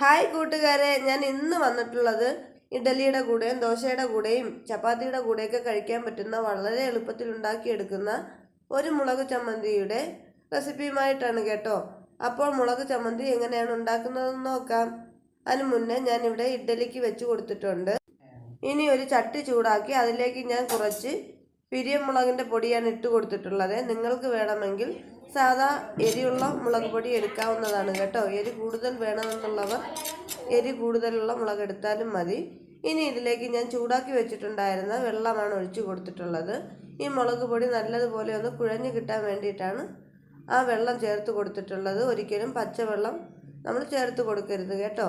Hi കൂട്ടുകാരെ ഞാൻ ഇന്ന് വന്നിട്ടുള്ളത് ഇഡലിയുടെ കൂടെയും ദോശയുടെ കൂടെയും ചപ്പാത്തിയുടെ കൂടെയൊക്കെ കഴിക്കാൻ പറ്റുന്ന വളരെ എളുപ്പത്തിൽ ഉണ്ടാക്കിയെടുക്കുന്ന ഒരു മുളക് ചമ്മന്തിയുടെ റെസിപ്പിയുമായിട്ടാണ് കേട്ടോ. അപ്പോൾ മുളക് ചമ്മന്തി എങ്ങനെയാണ് ഉണ്ടാക്കുന്നതെന്ന് നോക്കാം. അതിന് മുന്നേ ഞാൻ ഇവിടെ ഇഡലിക്ക് വെച്ച് കൊടുത്തിട്ടുണ്ട്. ഇനി ഒരു ചട്ടി ചൂടാക്കി അതിലേക്ക് ഞാൻ കുറച്ച് പിരിയമുളകിന്റെ പൊടിയാണ് ഇട്ട് കൊടുത്തിട്ടുള്ളത്. നിങ്ങൾക്ക് വേണമെങ്കിൽ സാധാ എരിയുള്ള മുളക് പൊടി എടുക്കാവുന്നതാണ് കേട്ടോ. എരി കൂടുതൽ വേണമെന്നുള്ളവർ എരി കൂടുതലുള്ള മുളക് എടുത്താലും മതി. ഇനി ഇതിലേക്ക് ഞാൻ ചൂടാക്കി വെച്ചിട്ടുണ്ടായിരുന്ന വെള്ളമാണ് ഒഴിച്ചു കൊടുത്തിട്ടുള്ളത്. ഈ മുളക് പൊടി നല്ലതുപോലെ ഒന്ന് കുഴഞ്ഞു കിട്ടാൻ വേണ്ടിയിട്ടാണ് ആ വെള്ളം ചേർത്ത് കൊടുത്തിട്ടുള്ളത്. ഒരിക്കലും പച്ചവെള്ളം നമ്മൾ ചേർത്ത് കൊടുക്കരുത് കേട്ടോ.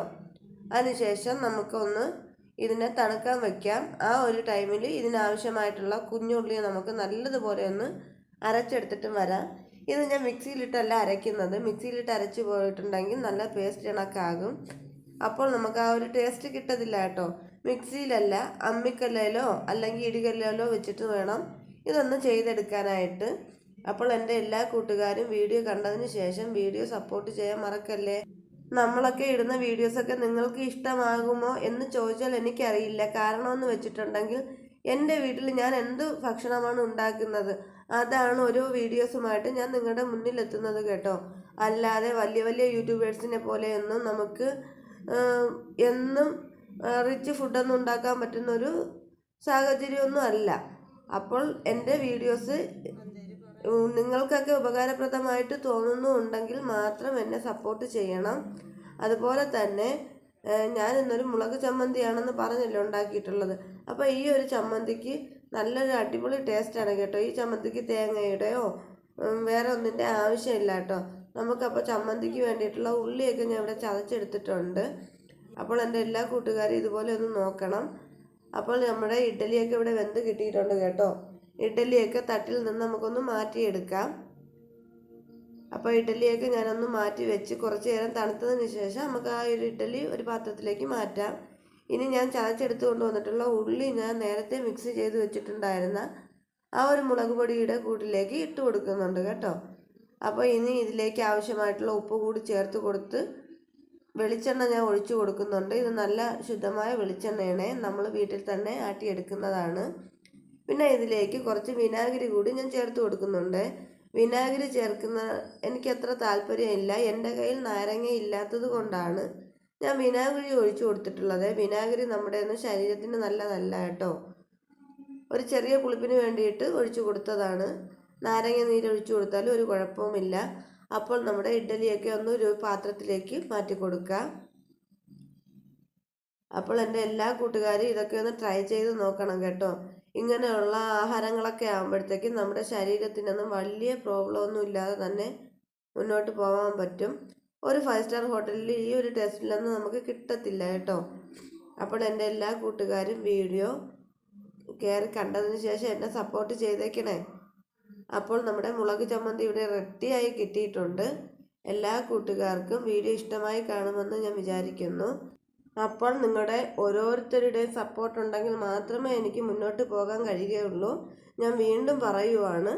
അതിനുശേഷം നമുക്കൊന്ന് ഇതിനെ തണുക്കാൻ വെക്കാം. ആ ഒരു ടൈമിൽ ഇതിനാവശ്യമായിട്ടുള്ള കുഞ്ഞുള്ളി നമുക്ക് നല്ലതുപോലെ ഒന്ന് അരച്ചെടുത്തിട്ടും വരാം. ഇത് ഞാൻ മിക്സിയിലിട്ടല്ല അരയ്ക്കുന്നത്. മിക്സിയിലിട്ട് അരച്ച് പോയിട്ടുണ്ടെങ്കിൽ നല്ല പേസ്റ്റ് കണക്കാകും. അപ്പോൾ നമുക്ക് ആ ഒരു ടേസ്റ്റ് കിട്ടത്തില്ല കേട്ടോ. മിക്സിയിലല്ല അമ്മിക്കല്ലിലോ അല്ലെങ്കിൽ ഇടികല്ലിലോ വെച്ചിട്ട് വേണം ഇതൊന്ന് ചെയ്തെടുക്കാനായിട്ട്. അപ്പോൾ എന്റെ എല്ലാ കൂട്ടുകാരും വീഡിയോ കണ്ടതിന് ശേഷം വീഡിയോ സപ്പോർട്ട് ചെയ്യാൻ മറക്കല്ലേ? നമ്മളൊക്കെ ഇടുന്ന വീഡിയോസൊക്കെ നിങ്ങൾക്ക് ഇഷ്ടമാകുമോ എന്ന് ചോദിച്ചാൽ എനിക്കറിയില്ല. കാരണമെന്ന് വെച്ചിട്ടുണ്ടെങ്കിൽ എന്റെ വീട്ടിൽ ഞാൻ എന്ത് ഭക്ഷണമാണ് ഉണ്ടാക്കുന്നത്? അതാണ് ഓരോ വീഡിയോസുമായിട്ട് ഞാൻ നിങ്ങളുടെ മുന്നിലെത്തുന്നത് കേട്ടോ. അല്ലാതെ വലിയ വലിയ യൂട്യൂബേഴ്സിനെ പോലെയൊന്നും നമുക്ക് എന്നും റിച്ച് ഫുഡൊന്നും ഉണ്ടാക്കാൻ പറ്റുന്ന ഒരു സാഹചര്യമൊന്നും അല്ല. അപ്പോൾ എന്റെ വീഡിയോസ് നിങ്ങൾക്കൊക്കെ ഉപകാരപ്രദമായിട്ട് തോന്നുന്നുണ്ടെങ്കിൽ മാത്രം എന്നെ സപ്പോർട്ട് ചെയ്യണം. അതുപോലെ തന്നെ ഞാൻ ഇന്നൊരു മുളക് ചമ്മന്തിയാണെന്ന് പറഞ്ഞല്ലോ ഉണ്ടാക്കിയിട്ടുള്ളത്. അപ്പോൾ ഈ ഒരു ചമ്മന്തിക്ക് നല്ലൊരു അടിപൊളി ടേസ്റ്റാണ് കേട്ടോ. ഈ ചമ്മന്തിക്ക് തേങ്ങയുടെയോ വേറെ ഒന്നിന്റെ ആവശ്യമില്ല കേട്ടോ. നമുക്കപ്പോൾ ചമ്മന്തിക്ക് വേണ്ടിയിട്ടുള്ള ഉള്ളിയൊക്കെ ഞാൻ ഇവിടെ ചതച്ചെടുത്തിട്ടുണ്ട്. അപ്പോൾ എന്റെ എല്ലാ കൂട്ടുകാരും ഇതുപോലെ ഒന്ന് നോക്കണം. അപ്പോൾ നമ്മുടെ ഇഡ്ഡലിയൊക്കെ ഇവിടെ വെന്ത് കിട്ടിയിട്ടുണ്ട് കേട്ടോ. ഇഡ്ഡലിയൊക്കെ തട്ടിൽ നിന്ന് നമുക്കൊന്ന് മാറ്റിയെടുക്കാം. അപ്പോൾ ഇഡ്ഡലിയൊക്കെ ഞാനൊന്ന് മാറ്റി വെച്ച് കുറച്ച് നേരം തണുത്തതിന് ശേഷം നമുക്ക് ആ ഒരു ഇഡ്ഡലി ഒരു പാത്രത്തിലേക്ക് മാറ്റാം. ഇനി ഞാൻ ചതച്ചെടുത്ത് കൊണ്ടുവന്നിട്ടുള്ള ഉള്ളി ഞാൻ നേരത്തെ മിക്സ് ചെയ്ത് വെച്ചിട്ടുണ്ടായിരുന്ന ആ ഒരു മുളക് പൊടിയുടെ കൂട്ടിലേക്ക് ഇട്ട് കൊടുക്കുന്നുണ്ട് കേട്ടോ. അപ്പോൾ ഇനി ഇതിലേക്ക് ആവശ്യമായിട്ടുള്ള ഉപ്പ് കൂടി ചേർത്ത് കൊടുത്ത് വെളിച്ചെണ്ണ ഞാൻ ഒഴിച്ചു കൊടുക്കുന്നുണ്ട്. ഇത് നല്ല ശുദ്ധമായ വെളിച്ചെണ്ണയാണ്. നമ്മൾ വീട്ടിൽ തന്നെ ആട്ടിയെടുക്കുന്നതാണ്. പിന്നെ ഇതിലേക്ക് കുറച്ച് വിനാഗിരി കൂടി ഞാൻ ചേർത്ത് കൊടുക്കുന്നുണ്ട്. വിനാഗിരി ചേർക്കുന്ന എനിക്ക് അത്ര താല്പര്യമില്ല. എന്റെ കയ്യിൽ നാരങ്ങ ഇല്ലാത്തത് കൊണ്ടാണ്. ഞാൻ വിനാഗിരി ഒഴിച്ചു കൊടുത്തിട്ടുള്ളത്. വിനാഗിരി നമ്മുടെ ഒന്നും ശരീരത്തിന് നല്ലതല്ല കേട്ടോ. ഒരു ചെറിയ പുളിപ്പിന് വേണ്ടിയിട്ട് ഒഴിച്ചു കൊടുത്തതാണ്. നാരങ്ങ നീര് ഒഴിച്ചു കൊടുത്താലും ഒരു കുഴപ്പവുമില്ല. അപ്പോൾ നമ്മുടെ ഇഡ്ഡലിയൊക്കെ ഒന്ന് ഒരു പാത്രത്തിലേക്ക് മാറ്റി കൊടുക്കാം. അപ്പോൾ എന്റെ എല്ലാ കൂട്ടുകാരും ഇതൊക്കെ ഒന്ന് ട്രൈ ചെയ്ത് നോക്കണം കേട്ടോ. ഇങ്ങനെയുള്ള ആഹാരങ്ങളൊക്കെ ആകുമ്പോഴത്തേക്കും നമ്മുടെ ശരീരത്തിനൊന്നും വലിയ പ്രോബ്ലം ഒന്നും ഇല്ലാതെ തന്നെ മുന്നോട്ട് പോകാൻ പറ്റും. ഒരു ഫൈവ് സ്റ്റാർ ഹോട്ടലിൽ ഈ ഒരു ടെസ്റ്റിലൊന്നും നമുക്ക് കിട്ടത്തില്ല കേട്ടോ. അപ്പോൾ എന്റെ എല്ലാ കൂട്ടുകാരും വീഡിയോ കയറി കണ്ടതിന് ശേഷം എന്നെ സപ്പോർട്ട് ചെയ്തേക്കണേ. അപ്പോൾ നമ്മുടെ മുളക് ചമ്മന്തി ഇവിടെ റെഡിയായി കിട്ടിയിട്ടുണ്ട്. എല്ലാ കൂട്ടുകാർക്കും വീഡിയോ ഇഷ്ടമായി കാണുമെന്ന് ഞാൻ വിചാരിക്കുന്നു. അപ്പോൾ നിങ്ങളുടെ ഓരോരുത്തരുടെയും സപ്പോർട്ട് ഉണ്ടെങ്കിൽ മാത്രമേ എനിക്ക് മുന്നോട്ട് പോകാൻ കഴിയുകയുള്ളൂ. ഞാൻ വീണ്ടും പറയുവാണ്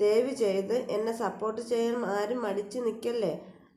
ദയവ് ചെയ്ത് എന്നെ സപ്പോർട്ട് ചെയ്യാൻ ആരും മടിച്ച് നിൽക്കല്ലേ?